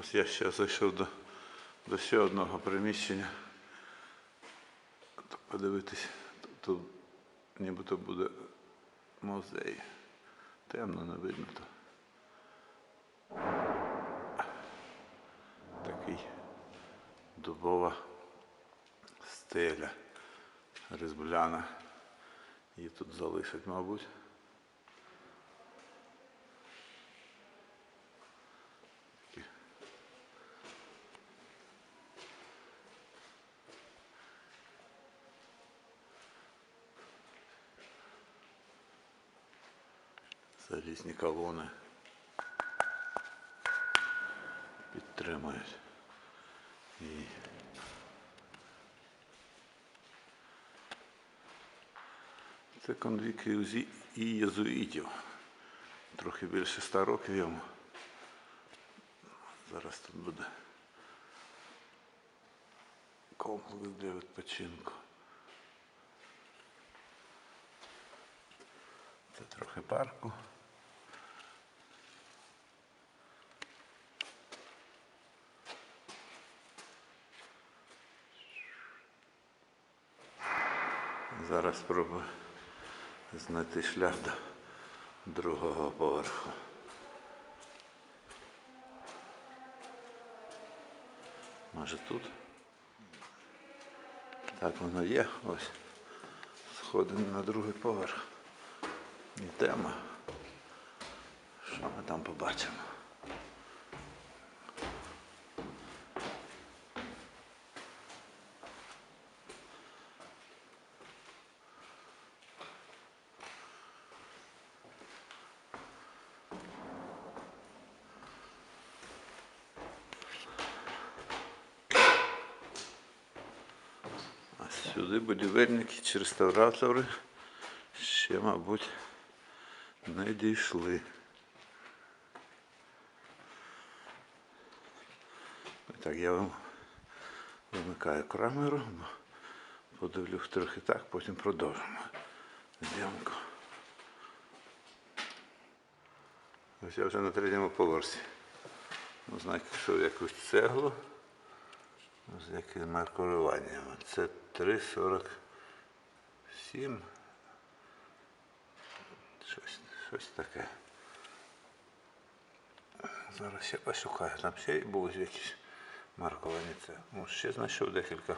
Ось я ще зайшов до, до ще одного приміщення. Подивитись, тут, нібито буде музей. Темно, не видно то. Такий дубова стеля різбляна. Її тут залишать, мабуть. Залізні колони підтримують. І це конвік ЮЗІ і єзуїтів. Трохи більше ста років йому. Зараз тут буде комплекс для відпочинку. Це трохи парку. Зараз спробую знайти шлях до другого поверху. Може тут? Так воно є. Ось. Сходимо на другий поверх. Йдемо. Що ми там побачимо? А сюди будівельники чи реставратори ще, мабуть, не дійшли. Так, я вам вимикаю камеру, подивлюсь трохи так, потім продовжимо зйомку. Ось я вже на третьому поверсі. Ну, знайшов якусь цеглу з яким маркуванням. Це 3,47. Щось, щось таке. Зараз ще пошукаю. Там ще були якісь маркування. Це. Ну, ще знайшов декілька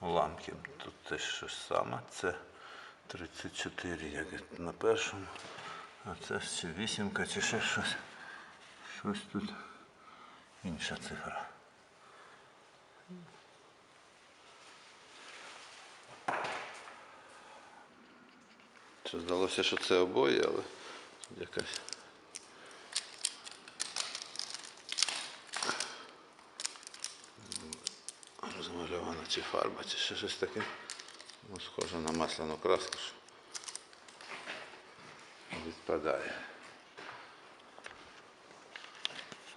уламків. Тут теж щось саме. Це 34, як на першому. А це ще вісімка чи ще щось. Щось тут інша цифра. Це здалося, що це обоє, але якась. Розмальована чи фарба, чи ще щось таке. Ну, схоже на масляну краску, що відпадає.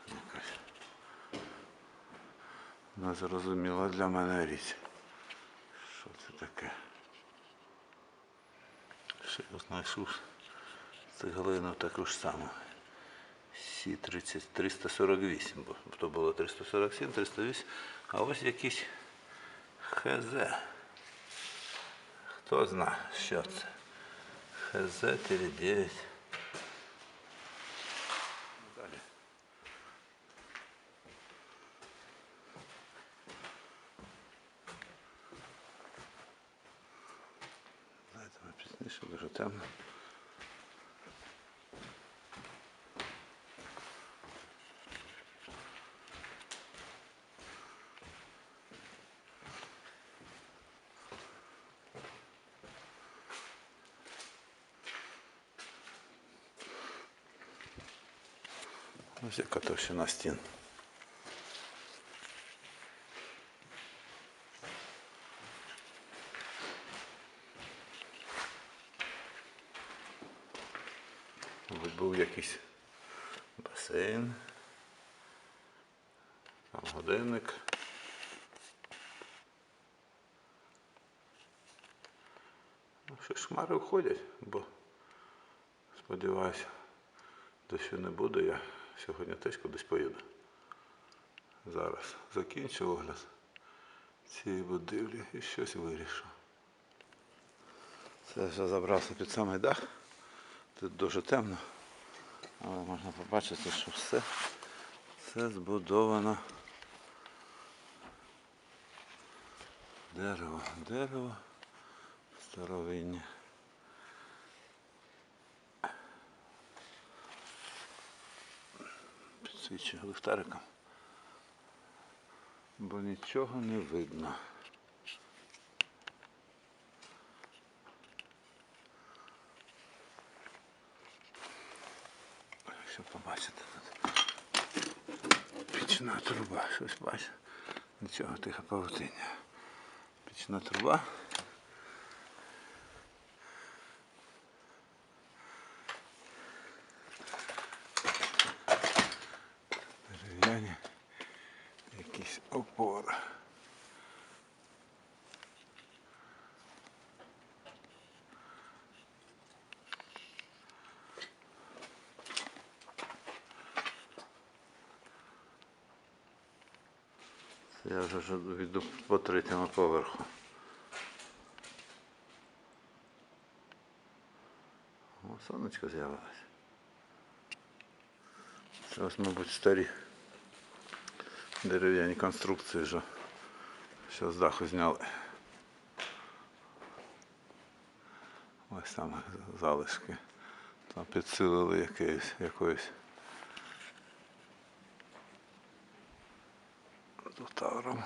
Якась незрозуміла для мене річ. Що це таке? Ще я знайшов цеглину таку ж саму. Сі 30, 348, бо то було 347, 308, а ось якийсь ХЗ. Хто знає, що це? ХЗ 9. Далі. Знаєте, ми пізніше дуже темно. Ось яка товщина стін. Мабуть, був якийсь басейн, там годинник. Ну, що ж хмари входять, бо сподіваюся, дощу не буде, я сьогодні теж кудись поїду. Зараз закінчу огляд цієї будівлі і щось вирішу. Це вже забрався під самий дах. Тут дуже темно. Але можна побачити, що все це збудовано. Дерево, дерево старовинне. Підсвічую ліхтариком. Бо нічого не видно. Що побачити тут? Пічна труба, щось бачу. Нічого, тихо павутиння. Пічна труба. Дерев'яні якісь опори. Це я вже йду по третьому поверху. О, сонечко з'явилось. Це мабуть, старі дерев'яні конструкції вже що з даху зняли. Ось там залишки. Там підсилили якоюсь, якоюсь Тавром.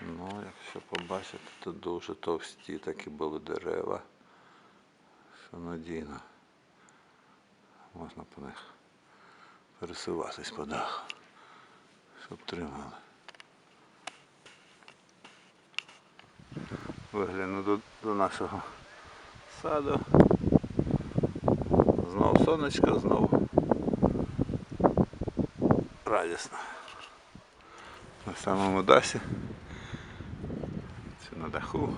Ну, якщо побачите, то дуже товсті такі були дерева, що надійно можна по них пересуватись по даху, щоб тримали. Вигляну до, до нашого саду. Знов сонечко, знов радісно. На самому дасі. Це.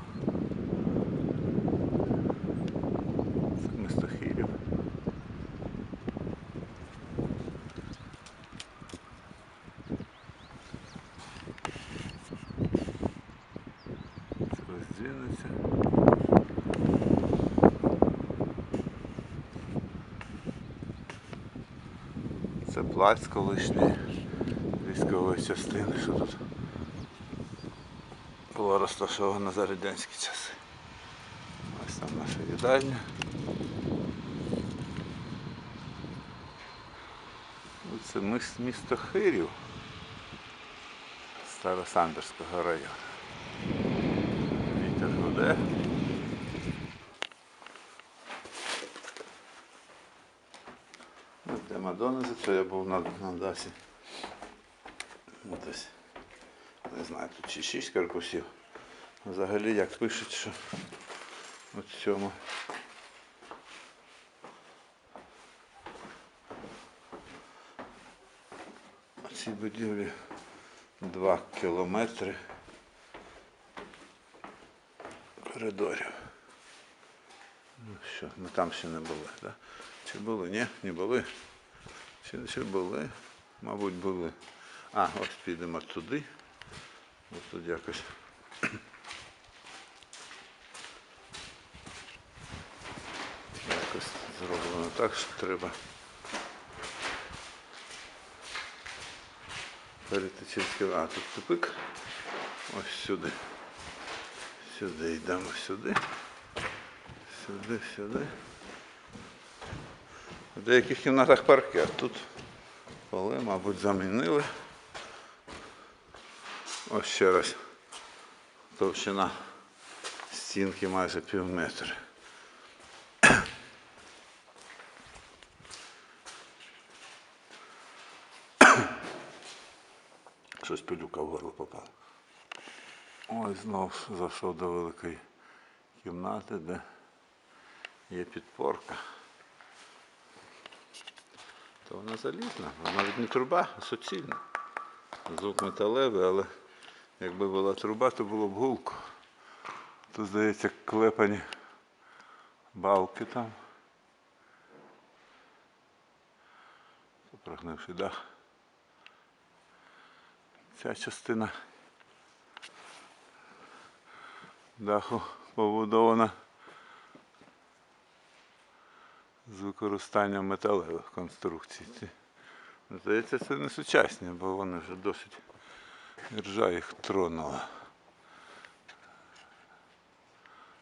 Це місто Хірів. Це дзвіниця. Це плац колишній військової частини, що тут було розташовано за радянські часи. Ось там наша їдальня. Це місто Хирів Старосамбірського району. Вітер гуде. Де Мадонна, це я був на, на Дасі. Ось. Не знаю, тут чи 6 корпусів. Взагалі, як пишуть, що от цьому. Цій будівлі 2 кілометри коридорів. Ну що, ми там ще не були, так? Чи були? Ні, не були. Чи, чи були? Мабуть, були. А, ось підемо туди. Ось тут якось. Якось зроблено так, що треба перейти через А, тут тупик. Ось сюди. Сюди йдемо сюди. Сюди, сюди. В деяких кімнатах паркет. Тут поли, мабуть, замінили. Ось ще раз. Товщина стінки майже пів метра. Щось пилюка в горло попала. Ось знов зайшов до великої кімнати, де є підпорка. То вона залізна, вона навіть не труба, а суцільна. Звук металевий, але якби була труба, то було б гулко. Тут, здається, клепані балки там. Прогнивший дах. Ця частина даху побудована з використанням металевих конструкцій. Здається, це не сучасні, бо вони вже досить ржа їх тронула.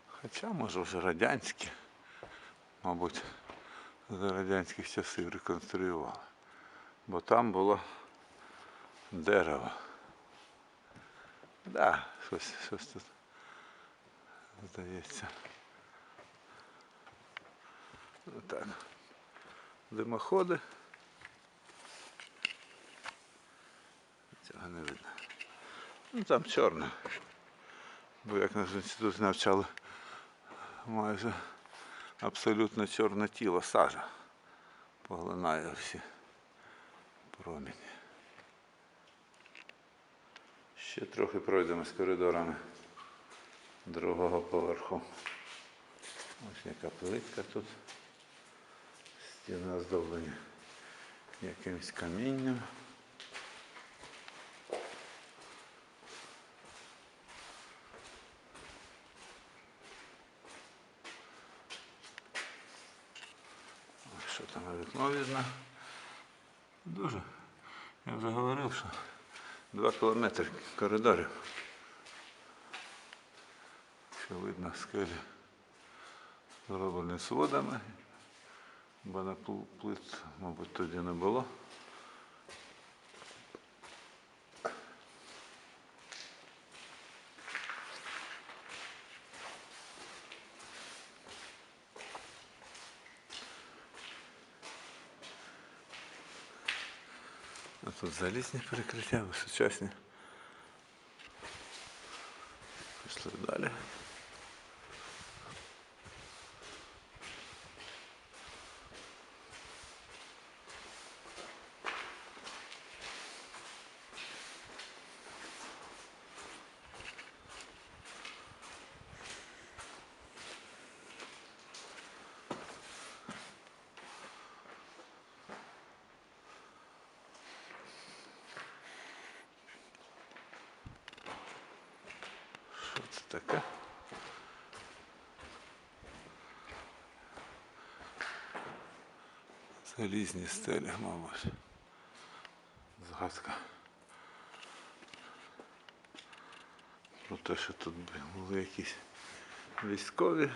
Хоча, може, вже радянські, мабуть, за радянських часів реконструювали. Бо там було дерево. Да, щось, щось тут здається. Отак. Димоходи. Цього не видно. Ну там чорне. Бо як нас в інституті навчали, майже абсолютно чорне тіло, сажа. Поглинає всі проміні. Ще трохи пройдемо з коридорами другого поверху. Ось яка плитка тут. Стіни оздоблені якимось камінням. Там вікно видно? Дуже. Я вже говорив, що два кілометри коридорів. Що видно скелі зроблені сводами, бо на плит, мабуть, тоді не було. Тут залізні перекриття, сучасні. Пішли далі. Що це таке? Залізні стелі, мабуть. Згадка. Про те, що тут були якісь військові,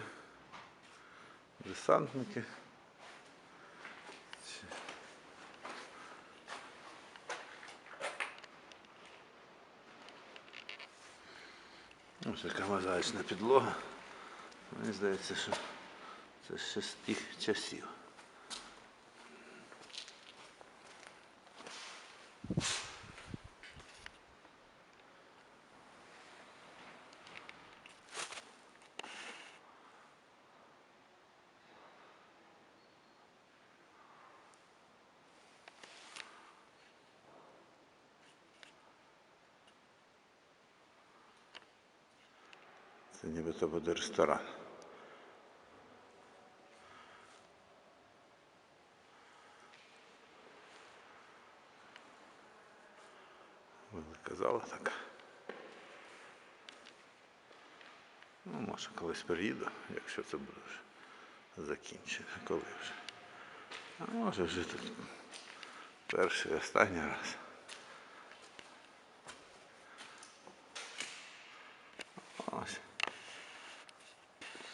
десантники. Чи- Ось така мозаїчна підлога. Мені здається, що це ще з тих часів. Це нібито буде ресторан. Ви казала так. Ну, може, колись приїду, якщо це буде вже закінчено, коли вже. А може вже тут перший останній раз. Ось.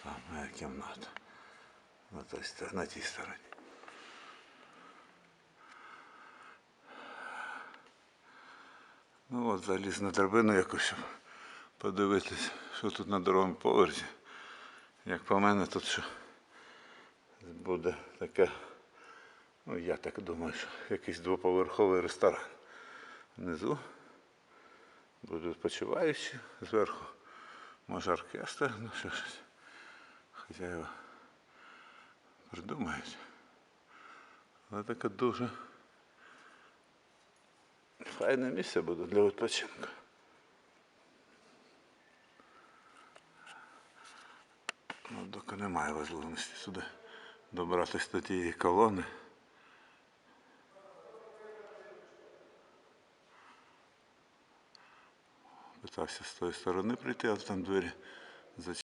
Саме кімната. На, той, на тій стороні. Ну от заліз на драбину якусь, щоб подивитись, що тут на другому поверсі. Як по мене, тут що буде таке, ну я так думаю, що якийсь двоповерховий ресторан. Внизу будуть відпочиваючі, зверху може оркестр, ну що щось. Хазяїва придумають. Але таке дуже файне місце буде для відпочинку. Ну, доки немає можливості сюди добратися до тієї колони. питався з тої сторони прийти, але там двері